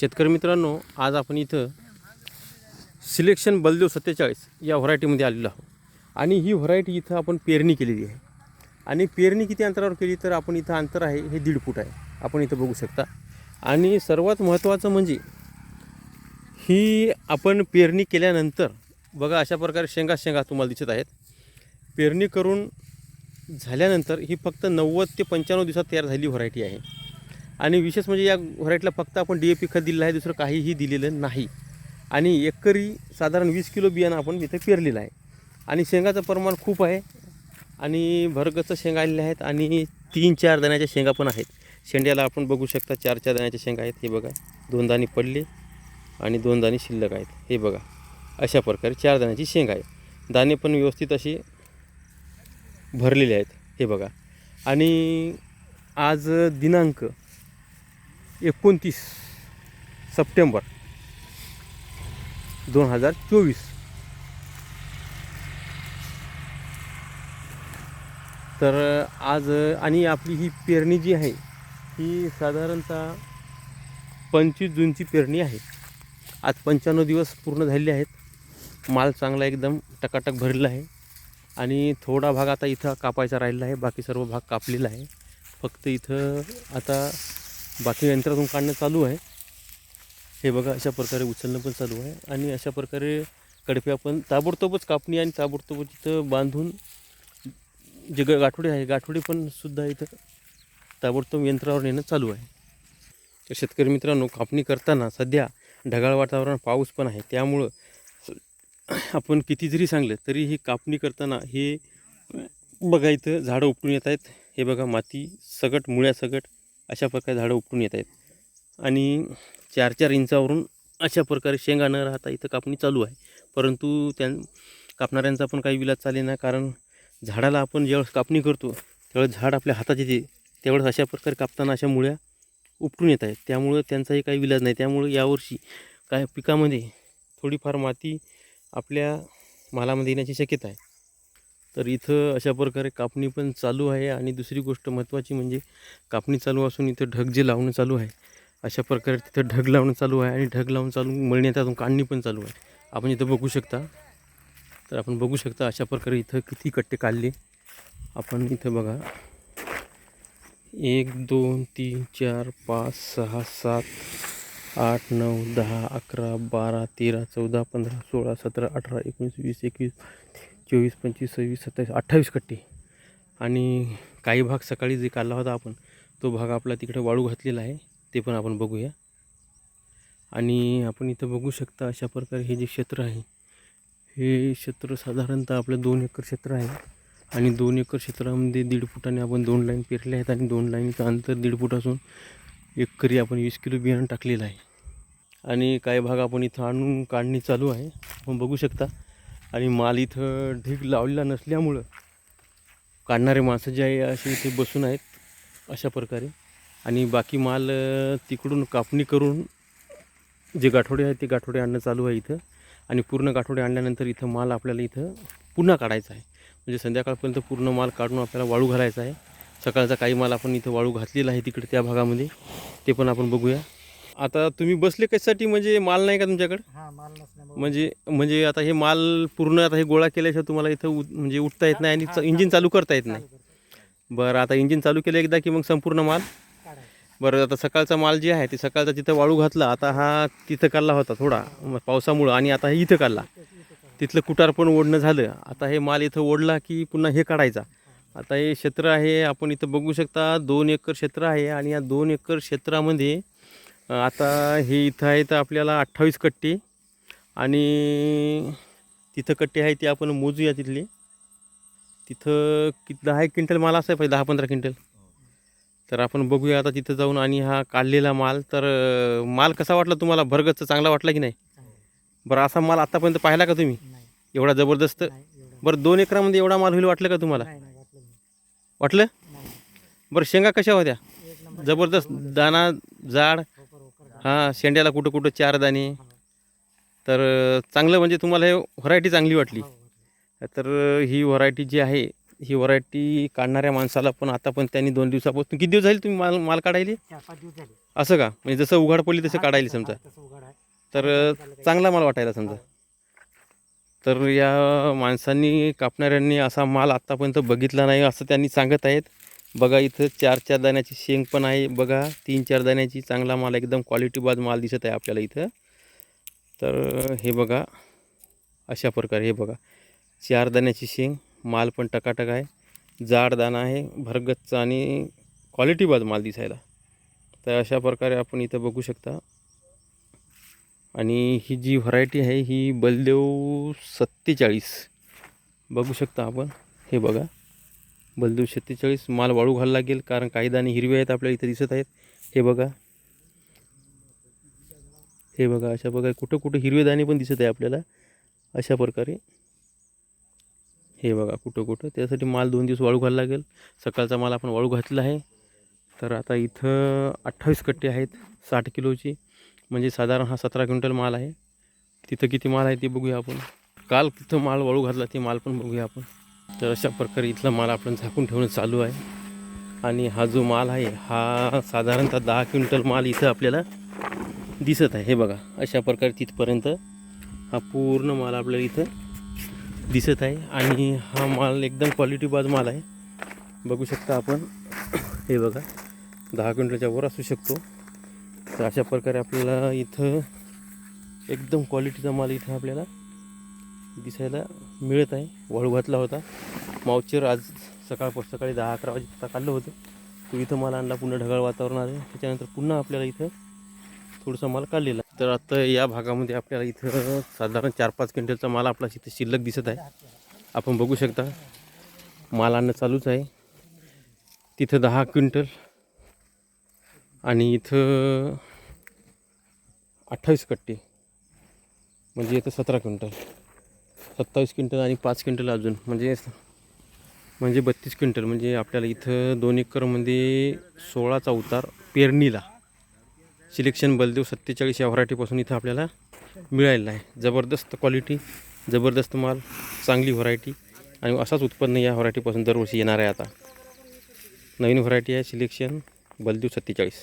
शेतकरी मित्रांनो आज आपण इथं सिलेक्शन बलदेव सत्तेचाळीस या व्हरायटीमध्ये आलेलो आहोत. आणि ही व्हरायटी इथं आपण पेरणी केलेली आहे. आणि पेरणी किती अंतरावर केली तर आपण इथं अंतर आहे हे दीड फूट आहे. आपण इथं बघू शकता. आणि सर्वात महत्त्वाचं म्हणजे ही आपण पेरणी केल्यानंतर बघा अशा प्रकारे शेंगा शेंगा तुम्हाला दिसत आहेत. पेरणी करून झाल्यानंतर ही फक्त नव्वद ते पंच्याण्णव दिवसात तयार झालेली व्हरायटी आहे. आणि विशेष म्हणजे या व्हरायटीला फक्त आपण डी ए पी खत दिलेलं आहे दुसरं काहीही दिलेलं नाही. आणि एकरी साधारण वीस किलो बियाणं आपण इथे पेरलेलं आहे. आणि शेंगाचं प्रमाण खूप आहे. आणि भरगचं शेंगा आलेले आहेत आणि तीन चार दाण्याच्या शेंगा पण आहेत. शेंड्याला आपण बघू शकता चार चार दाण्याच्या शेंगा आहेत. हे बघा दोन दाणे पडले आणि दोन दाणे शिल्लक आहेत. हे बघा अशा प्रकारे चार दाण्याची शेंगा आहे दाणे पण व्यवस्थित असे भरलेले आहेत. हे बघा. आणि आज दिनांक एकोणतीस सप्टेंबर दोन हजार चोवीस. तर आज आणि आपली ही पेरणी जी आहे ही साधारणतः पंचवीस जूनची पेरणी आहे. आज पंच्याण्णव दिवस पूर्ण झालेले आहेत. माल चांगला एकदम टकाटक भरलेला आहे. आणि थोडा भाग आता इथं कापायचा राहिलेला आहे. बाकी सर्व भाग कापलेला आहे. फक्त इथं आता बाकी यंत्रातून काढणं चालू आहे. हे बघा अशा प्रकारे उचलणं पण चालू आहे. आणि अशा प्रकारे कडपे आपण ताबडतोबच कापणी आणि ताबडतोबच इथं बांधून जे ग गाठोडे आहे गाठोडे पण सुद्धा इथं ताबडतोब यंत्रावर नेणं चालू आहे. तर शेतकरी मित्रांनो कापणी करताना सध्या ढगाळ वातावरण पाऊस पण आहे. त्यामुळं आपण किती जरी सांगलं तरी ही कापणी करताना हे बघा इथं झाडं उपटून येत आहेत. हे बघा माती सगट मुळ्या सगट. अशा प्रकारे झाडं उपटून येत आहेत. आणि चार चार इंचावरून अशा प्रकारे शेंगा न राहता इथं कापणी चालू आहे. परंतु त्या कापणाऱ्यांचा पण काही विलाज चाले ना कारण झाडाला आपण ज्यावेळेस कापणी करतो त्यावेळेस झाड आपल्या हातात येते. त्यावेळेस अशा प्रकारे कापताना अशा मुळ्या उपटून येत आहेत. त्यामुळं त्यांचाही काही विलाज नाही. त्यामुळं यावर्षी काय पिकामध्ये थोडीफार माती आपल्या मालामध्ये येण्याची शक्यता आहे. तर इथं अशा प्रकारे कापणी पण चालू आहे आणि दुसरी गोष्ट महत्त्वाची म्हणजे कापणी चालू असून इथं ढग जे लावणं चालू आहे अशा प्रकारे तिथं ढग लावणं चालू आहे आणि ढग लावून चालू मळण्यातून काढणी पण चालू आहे. आपण इथं बघू शकता. तर आपण बघू शकता अशा प्रकारे इथं किती कट्टे काढले. आपण इथं बघा. एक दोन तीन चार पाच सहा सात आठ नऊ दहा अकरा बारा तेरा चौदा पंधरा सोळा सतरा अठरा एकोणीस वीस एकवीस चोवीस पंचवीस सव्वीस सत्तावीस अठ्ठावीस कट्टे. आणि काही भाग सकाळी जे काढला होता आपण तो भाग आपला तिकडे वाळू घातलेला आहे ते पण आपण बघूया. आणि आपण इथं बघू शकता अशा प्रकारे हे जे क्षेत्र आहे हे क्षेत्र साधारणतः आपलं दोन एकर क्षेत्र आहे. आणि दोन एकर क्षेत्रामध्ये दीड फुटाने आपण दोन लाईन पेरले आहेत आणि दोन लाईनचं अंतर दीड फूट असून एकरी आपण वीस किलो बियाणं टाकलेलं आहे. आणि काही भाग आपण इथं आणून काढणी चालू आहे. आपण बघू शकता आणि माल इथं ढीग लावलेला नसल्यामुळं काढणारे माणसं जे आहे असे इथे बसून आहेत अशा प्रकारे. आणि बाकी माल तिकडून कापणी करून जे गाठोडे आहेत ते गाठोडे आणणं चालू आहे इथं. आणि पूर्ण गाठोडे आणल्यानंतर इथं माल आपल्याला इथं पुन्हा काढायचा आहे. म्हणजे संध्याकाळपर्यंत पूर्ण माल काढून आपल्याला वाळू घालायचा आहे. सकाळचा काही माल आपण इथं वाळू घातलेला आहे तिकडे त्या भागामध्ये. ते पण आपण बघूया. आता तुम्ही बसले कशासाठी? म्हणजे माल नाही का तुमच्याकडे? हा माल नसल्यामुळे. म्हणजे म्हणजे आता हे माल पूर्ण आता हे गोळा केल्याशिवाय तुम्हाला इथं उ- म्हणजे उठता येत नाही आणि इंजिन चालू करता येत नाही. बरं आता इंजिन चालू केलं एकदा की मग संपूर्ण माल? काढायचं. बरं आता सकाळचा माल जे आहे ते सकाळचा तिथं वाळू घातला आता हा तिथं काढला होता थोडा पावसामुळं आणि आता हे इथं काढला. तिथलं कुटार पण ओढणं झालं. आता हे माल इथं ओढला की पुन्हा हे काढायचा. आता हे क्षेत्र आहे आपण इथं बघू शकता दोन एकर क्षेत्र आहे आणि या दोन एकर क्षेत्रामध्ये आता हे इथं आहे तर आपल्याला अठ्ठावीस कट्टे आणि तिथं कट्टे आहे ते आपण मोजूया तिथले. तिथं किती दहा एक क्विंटल माल असाय पाहिजे दहा पंधरा क्विंटल. तर आपण बघूया आता तिथं जाऊन आणि हा काढलेला माल. तर माल कसा वाटला तुम्हाला? भरगतचा चांगला वाटला की नाही. बरं असा माल आतापर्यंत पाहिला का तुम्ही? एवढा जबरदस्त? बरं दोन एकरामध्ये एवढा माल होईल वाटलं का तुम्हाला? वाटलं बरं शेंगा कशा होत्या? जबरदस्त. दाना जाड. हां शेंड्याला कुठं कुठं चार दाणे. तर चांगलं म्हणजे तुम्हाला हे व्हरायटी चांगली वाटली. तर ही व्हरायटी जी आहे ही व्हरायटी काढणाऱ्या माणसाला पण आता पण त्यांनी दोन दिवसापासून किती दिवस झाले तुम्ही माल माल काढायले? असं का? म्हणजे जसं उघाड पडली तसं काढायला समजा. तर चांगला माल वाटायला समजा. तर या माणसांनी कापणाऱ्यांनी असा माल आत्तापर्यंत बघितला नाही असं त्यांनी सांगत आहेत. बघा इथं चार चार दाण्याची शेंग पण आहे. बघा तीन चार दाण्याची चांगला माल एकदम क्वालिटीबाज माल दिसत आहे आपल्याला इथं. तर हे बघा अशा प्रकारे हे बघा. चार दाण्याची शेंग माल पण टकाटक आहे. जाड दाणा आहे भरगच्च आणि क्वालिटीबाज माल दिसायला. तर अशा प्रकारे आपण इथं बघू शकता. आणि ही जी व्हरायटी आहे ही बलदेव सत्तेचाळीस. बघू शकता आपण. हे बघा. बलदेव सत्तेचाळीस माल वाळू घाल लागेल कारण काही दाणे हिरवे आहेत आपल्याला इथं दिसत आहेत. हे बघा. हे बघा अशा बघा कुठं कुठं हिरवे दाणे पण दिसत आहे आपल्याला. अशा प्रकारे. हे बघा कुठं कुठं. त्यासाठी माल दोन दिवस वाळू घाल लागेल. सकाळचा माल आपण वाळू घातला आहे. तर आता इथं अठ्ठावीस कट्टे आहेत साठ किलोची. म्हणजे साधारण हा सतरा क्विंटल माल आहे. तिथं किती माल आहे ते बघूया आपण. काल तिथं माल वाळू घातला ते माल पण बघूया आपण. तर अशा प्रकारे इथला माल आपण झाकून ठेवणं चालू आहे. आणि हा जो माल आहे हा साधारणतः दहा क्विंटल माल इथं आपल्याला दिसत आहे. हे बघा अशा प्रकारे तिथपर्यंत हा पूर्ण माल आपल्याला इथं दिसत आहे. आणि हा माल एकदम क्वालिटीबाज माल आहे. बघू शकता आपण हे बघा दहा क्विंटलच्या वर असू शकतो. तर अशा प्रकारे आपल्याला इथं एकदम क्वालिटीचा माल इथं आपल्याला दिसायला मिळत आहे. वाळू घातला होता. मावचेर आज सकाळ सकाळी दहा अकरा वाजेता काढलं होतं. तो इथं माल आणला. पुन्हा ढगाळ वातावरण आलं त्याच्यानंतर पुन्हा आपल्याला इथं थोडंसं माल काढलेला तर आता या भागामध्ये आपल्याला इथं साधारण चार पाच क्विंटलचा माल आपला इथं शिल्लक दिसत आहे. आपण बघू शकता माल आणणं चालूच आहे. तिथं दहा क्विंटल आणि इथं अठ्ठावीस कट्टे. म्हणजे इथं सतरा क्विंटल. सत्तावीस क्विंटल आणि पाच क्विंटल अजून म्हणजे म्हणजे बत्तीस क्विंटल म्हणजे आपल्याला इथं दोन एकरमध्ये सोळाचा उतार पेरणीला. सिलेक्शन बलदेव सत्तेचाळीस या व्हरायटीपासून इथं आपल्याला मिळालेला आहे. जबरदस्त क्वालिटी जबरदस्त माल चांगली व्हरायटी आणि असाच उत्पन्न या व्हरायटीपासून दरवर्षी येणार आहे आता. नवीन व्हरायटी आहे सिलेक्शन बलदेव सत्तेचाळीस.